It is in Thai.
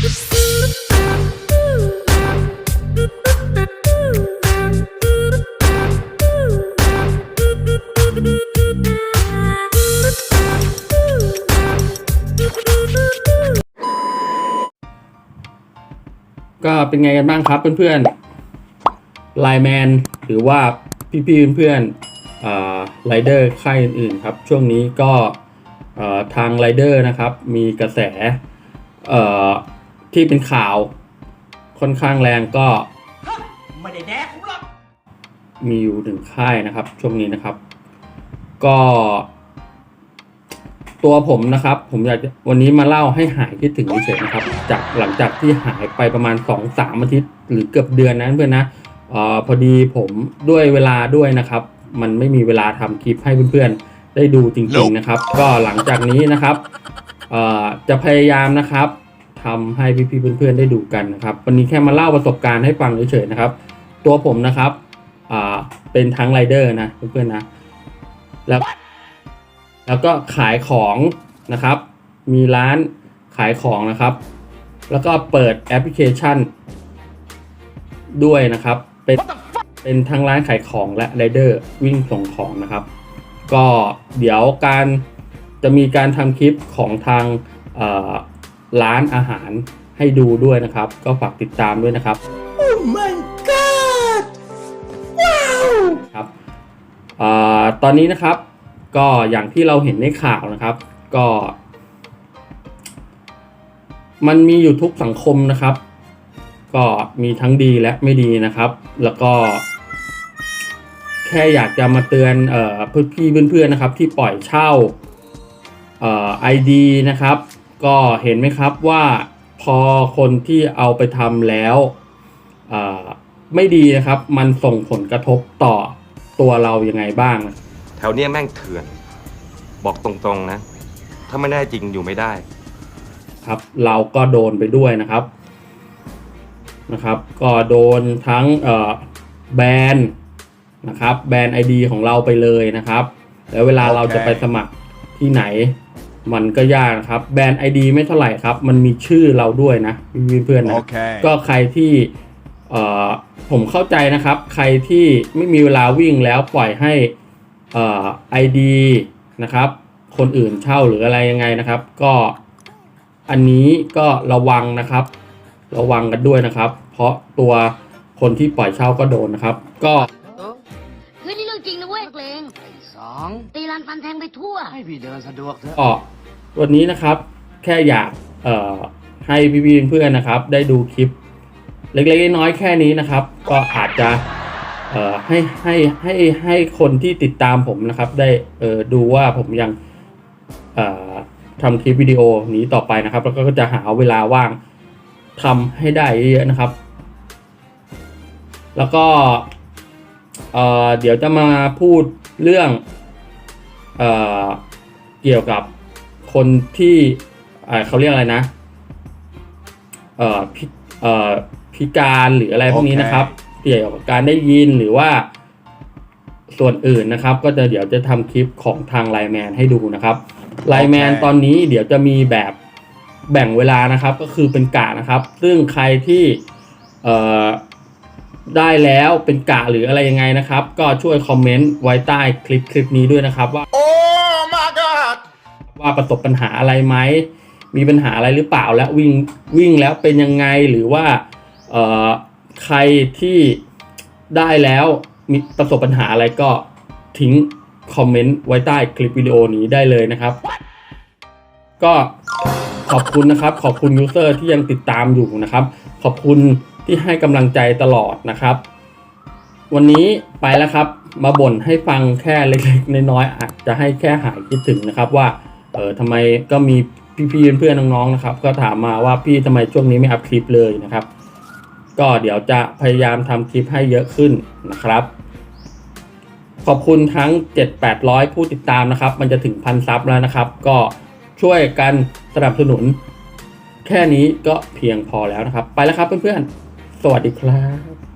ก็เป็นไงกันบ้างครับเพื่อนๆไลแมนหรือว่าพี่ๆเพื่อนๆไรเดอร์ค่ายอื่นๆครับ ช่วงนี้ก็ทางไรเดอร์นะครับ มีกระแสอ่อ ที่เป็นข่าวค่อนข้างแรงก็ไม่ได้แดกผมหรอกมีอยู่หนึ่งค่ายนะครับ ช่วงนี้นะครับ ก็ ตัวผมนะครับ ผมอยากวันนี้มาเล่าให้หายคิดถึงเฉยนะครับ จากหลังจากที่หายไปประมาณ2อสามอาทิตย์ หรือเกือบเดือนนั้นเพื่อนนะออพอดีผมด้วยเวลาด้วยนะครับ มันไม่มีเวลาทำคลิปให้เพื่อนๆได้ดูจริงๆนะครับ ก็หลังจากนี้นะครับจะพยายามนะครับ ทำให้พี่ๆเพื่อนๆได้ดูกันนะครับ วันนี้แค่มาเล่าประสบการณ์ให้ฟังเฉยๆนะครับ ตัวผมนะครับอ่าเป็นทั้งไรเดอร์นะเพื่อนๆนะแล้วแล้วก็ขายของนะครับ มีร้านขายของนะครับ แล้วก็เปิดแอปพลิเคชัน ด้วยนะครับ เป็นเป็นทั้งร้านขายของและไรเดอร์วิ่งส่งของนะครับ ก็เดี๋ยวการจะมีการทำคลิปของทางอ ร้านอาหารให้ดูด้วยนะครับ ก็ฝากติดตามด้วยนะครับ Oh my god ว้าวครับอาตอนนี้นะครับก็อย่างที่เราเห็นในข่าวนะครับ ก็ มันมีอยู่ทุกสังคมนะครับ ก็มีทั้งดีและไม่ดีนะครับ แล้วก็ แค่อยากจะมาเตือนเอ่อเพื่อนพี่เพื่อนๆนะครับ ที่ปล่อยเช่าเอ่อไอดีนะครับ ก็เห็นไหมครับว่าพอคนที่เอาไปทำแล้วเอ่อไม่ดีนะครับ มันส่งผลกระทบต่อตัวเรายังไงบ้าง แถวเนี้ยแม่งเถื่อน บอกตรงๆนะ ถ้าไม่แน่จริงอยู่ไม่ได้ ครับ เราก็โดนไปด้วยนะครับนะครับ ก็โดนทั้งเอ่อแบนนะครับ แบน ID ของเราไปเลยนะครับ แล้วเวลาเราจะไปสมัครที่ไหน มันก็ยากนะครับแบน ID ไม่เท่าไหร่ครับ มันมีชื่อเราด้วยนะเพื่อนๆนะ Okay. ก็ใครที่เอ่อผมเข้าใจนะครับ ใครที่ไม่มีเวลาวิ่งแล้วปล่อยให้เอ่อ ID นะครับ คนอื่นเช่าหรืออะไรยังไงนะครับ ก็อันนี้ก็ระวังนะครับ ระวังกันด้วยนะครับ เพราะตัวคนที่ปล่อยเช่าก็โดนนะครับ ก็ รันฟันแทงไปทั่ว ให้พี่เดินสะดวกเถอะ ก็วันนี้นะครับแค่อยากเอ่อให้พี่ๆเพื่อนๆนะครับ ได้ดูคลิป เล็กๆน้อยๆแค่นี้นะครับ ก็อาจจะเอ่อให้ให้ให้ให้คนที่ติดตามผมนะครับ ได้เอ่อดูว่าผมยังเอ่อทำคลิปวิดีโอนี้ต่อไปนะครับ แล้วก็จะหาเวลาว่างทำให้ได้เยอะๆนะครับ แล้วก็เอ่อเดี๋ยวจะมาพูดเรื่อง เอ่อเกี่ยวกับคนที่เอ่อเขาเรียกอะไรนะเอ่อพิเอ่อพิการหรืออะไรพวกนี้นะครับ เกี่ยวกับการได้ยินหรือว่าส่วนอื่นนะครับ ก็จะเดี๋ยวจะทำคลิปของทางไลแมนให้ดูนะครับไลแมนโอเคตอนนี้เดี๋ยวจะมีแบบแบ่งเวลานะครับ ก็คือเป็นกะนะครับ ซึ่งใครที่เอ่อได้แล้วเป็นกะหรืออะไรยังไงนะครับ ก็ช่วยคอมเมนต์ไว้ใต้คลิปคลิปนี้ด้วยนะครับว่า Oh my god. ว่าประสบปัญหาอะไรไหมมีปัญหาอะไรหรือเปล่าและวิ่งวิ่งแล้วเป็นยังไงหรือว่าใครที่ได้แล้วมีประสบปัญหาอะไรก็ทิ้งคอมเมนต์ไว้ใต้คลิปวิดีโอนี้ได้เลยนะครับ ก็ขอบคุณนะครับ ขอบคุณยูเซอร์ที่ยังติดตามอยู่นะครับ ขอบคุณที่ให้กำลังใจตลอดนะครับ วันนี้ไปแล้วครับ มาบ่นให้ฟังแค่เล็กๆน้อยๆอาจจะให้แค่หายคิดถึงนะครับว่า เออทำไมก็มีพี่ๆเพื่อนๆน้องๆนะครับ ก็ถามมาว่าพี่ทำไมช่วงนี้ไม่อัพคลิปเลยนะครับ ก็เดี๋ยวจะพยายามทำคลิปให้เยอะขึ้นนะครับ ขอบคุณทั้ง 7-800 ผู้ติดตามนะครับ มันจะถึงพันซับแล้วนะครับ ก็ช่วยกันสนับสนุน แค่นี้ก็เพียงพอแล้วนะครับ ไปแล้วครับเพื่อนๆ สวัสดีครับ